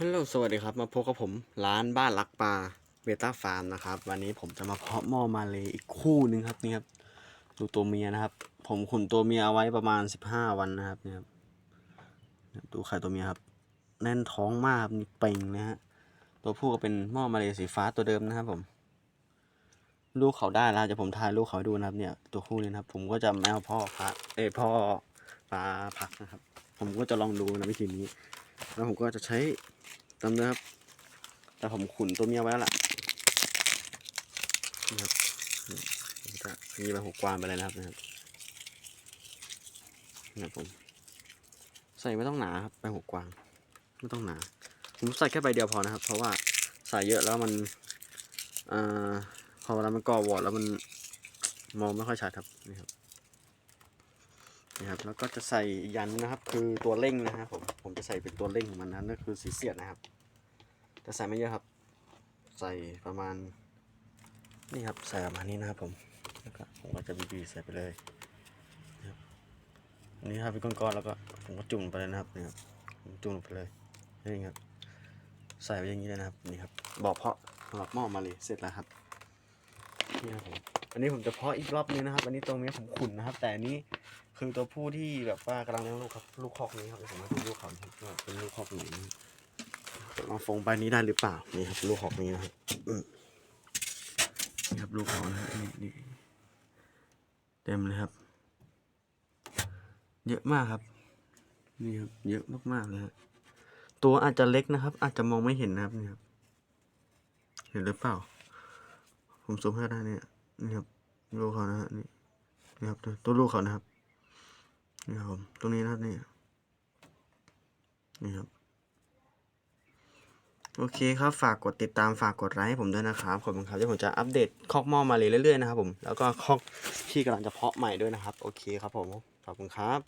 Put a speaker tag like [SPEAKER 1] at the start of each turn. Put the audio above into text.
[SPEAKER 1] ฮัลโหลสวัสดีครับ มาพบกับผมร้านบ้านรักปลาเบต้าฟาร์มนะครับ วันนี้ผมจะมาเพาะหม้อมาเลยอีกคู่หนึ่งครับนี่ครับดูตัวเมียนะครับ ผมขุนตัวเมียเอาไว้ประมาณสิบห้าวันนะครับเนี่ยครับดูไข่ตัวเมียครับ แน่นท้องมากครับนี่เป่งนะฮะตัวผู้ก็เป็นหม้อมาเลยสีฟ้าตัวเดิมนะครับผม ลูกเขาได้แล้วจะผมถ่ายลูกเขาให้ดูนะครับเนี่ยตัวคู่นี้นะครับผมก็จะแมวพ่อพระเอพ่อปลาพักนะครับ ผมก็จะลองดูนะวิธีนี้ แล้วผมก็จะใช้ ตามนะครับ แต่ผมขุนตัวเมียไว้แล้วล่ะนี่ครับนี่ผมจะมีไปหกกวานไปเลยนะครับนะครับนะผม ใส่ไม่ต้องหนาครับไปหกกวาง ไม่ต้องหนา ผมใส่แค่ใบเดียวพอนะครับ เพราะว่าใส่เยอะแล้วมันอพอเวลามันก่อวอดแล้วมันมองไม่ค่อยชัดครับนี่ครับนี่ครับ แล้วก็จะใส่ยันนะครับ คือตัวเร่งนะครับผม ผมจะใส่เป็นตัวเร่งมันนะนั่นคือสีเสียดนะครับแต่ใส่ไม่เยอะครับ ใส่ประมาณ นี่ครับใส่ประมาณนี้นะครับผมแล้วก็ผมก็จะบีบีใส่ไปเลยนะครับอันนี้ครับเป็นก้อนๆแล้วก็ผมก็จุ่มไปเลยนะครับนี่ครับจุ่มลงไปเลยนี่ครับใส่ไว้อย่างนี้เลยนะครับนี่ครับบอกเพาะสำหรับหม้อมาเลยเสร็จแล้วครับนี่ครับผม อันนี้ผมจะเพาะอีกรอบนึงนะครับ อันนี้ตรงนี้ผมขุนนะครับ แต่อันนี้คือตัวผู้ที่แบบว่ากำลังเลี้ยงลูกครับ ลูกคอกนี้ครับเดี๋ยวผมมาดูลูกเขาครับว่าเป็นลูกคอกไหนนะครับลองฟงใบนี้ได้หรือเปล่า นี่ครับ ลูกคอกนี้นะครับนี่ครับลูกเขานะนี่นี่เต็มเลยครับ เยอะมากครับ นี่ครับ เยอะมากๆเลยฮะตัวอาจจะเล็กนะครับ อาจจะมองไม่เห็นนะครับนี่ครับ เห็นหรือเปล่า ผมซูมให้ได้เนี่ย นี่ครับลูกเขานะฮะนี่นี่ครับตัวตัวลูกเขานะครับนี่ครับผมตรงนี้นะครับนี่นี่ครับโอเคครับ ฝากกดติดตามฝากกดไลค์ให้ผมด้วยนะครับขอบคุณครับที่ผมจะอัปเดตคอกหม้อมาเลยเรื่อยๆนะครับผมแล้วก็คอกที่กำลังจะเพาะใหม่ด้วยนะครับ โอเคครับผมขอบคุณครับ